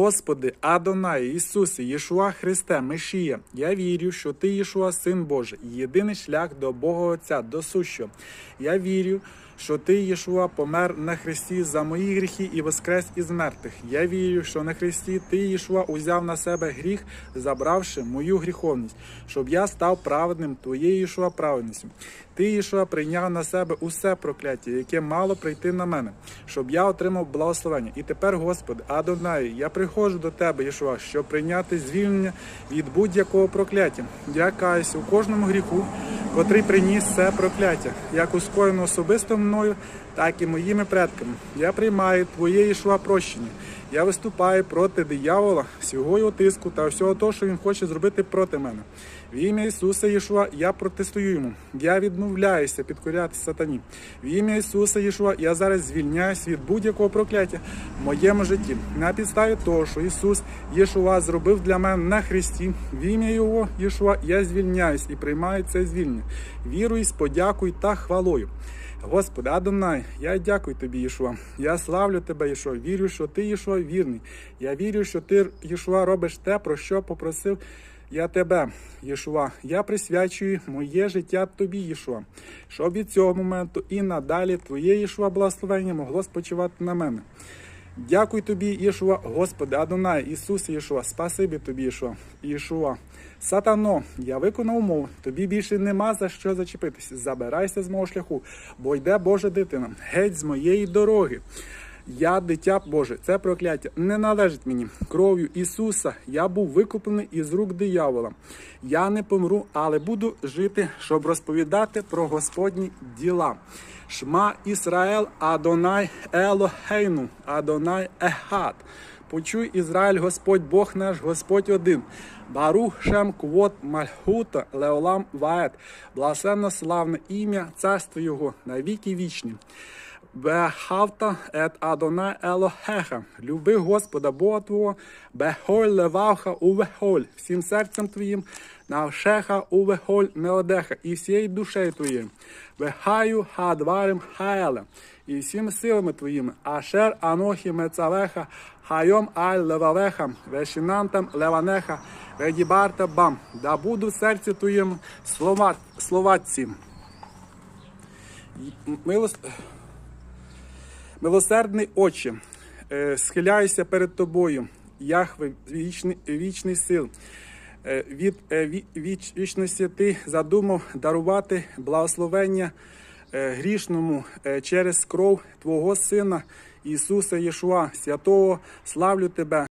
Господи, Адонай, Ісусе, Єшуа Христе, Мешія, я вірю, що Ти, Єшуа, Син Божий, єдиний шлях до Бога Отця, до сущого. Я вірю, що Ти, Єшуа, помер на Христі за мої гріхи і воскрес із мертвих. Я вірю, що на Христі Ти, Єшуа, узяв на себе гріх, забравши мою гріховність, щоб я став праведним Твоєю Єшуа праведністю. Ти, Єшуа, прийняв на себе усе прокляття, яке мало прийти на мене, щоб я отримав благословення. І тепер, Господи, Адонай, я приходжу до Тебе, Єшуа, щоб прийняти звільнення від будь-якого прокляття. Я каюсь у кожному гріху, котрий приніс це прокляття, як у скоєно особисто мною, так і моїми предками. Я приймаю Твоє Єшуа прощення. Я виступаю проти диявола, всього його тиску та всього того, що він хоче зробити проти мене. В ім'я Ісуса Єшуа я протестую йому. Я відмовляюся підкоряти сатані. В ім'я Ісуса Єшуа я зараз звільняюсь від будь-якого прокляття в моєму житті. На підставі того, що Ісус Єшуа зробив для мене на хресті. В ім'я Його Єшуа я звільняюсь і приймаю це звільнення. Вірую з подякою та хвалою. Господи, Адонай, я дякую тобі, Єшуа. Я славлю тебе, Єшуа. Вірю, що ти, Єшуа, вірний. Я вірю, що ти, Єшуа, робиш те, про що попросив я тебе, Єшуа. Я присвячую моє життя тобі, Єшуа, щоб від цього моменту і надалі твоє Єшуа благословення могло спочивати на мене. Дякую тобі, Ішуа, Господи, Адонай, Ісус Ішуа, спасибі тобі, Ішуа, Ішуа. Сатано, я виконав умову, тобі більше нема за що зачепитися. Забирайся з мого шляху, бо йде Божа дитина, геть з моєї дороги. Я дитя Боже, це прокляття не належить мені. Кров'ю Ісуса я був викуплений із рук диявола. Я не помру, але буду жити, щоб розповідати про Господні діла. Шма Ісраел, Адонай Елохейну, Адонай Ехат. Почуй Ізраїль, Господь Бог наш, Господь один. Барух Шем Квот Мальхута Леолам Вает. Благословенно славне ім'я, царство Його навіки вічні. Бехавта ет Адонай Елохеха. Люби Господа Бога Твого, бехоль левавха увехоль, всім серцем твоїм, навшеха увехоль неодеха, і всією душею твоєю. Вехаю хадварим хаеле, і всіми силами твоїми, ашер анохі мецавеха, хайом аль левавеха, вешінантам леванеха, ведібарта бам, да буду в серці твоїм слова, слова. Милост... Милосердний Отче, е, схиляюся перед тобою, Яхве, вічний, вічний сил. Е, Від е, віч, вічності ти задумав дарувати благословення грішному через кров Твого Сина Ісуса Єшуа, святого, славлю Тебе.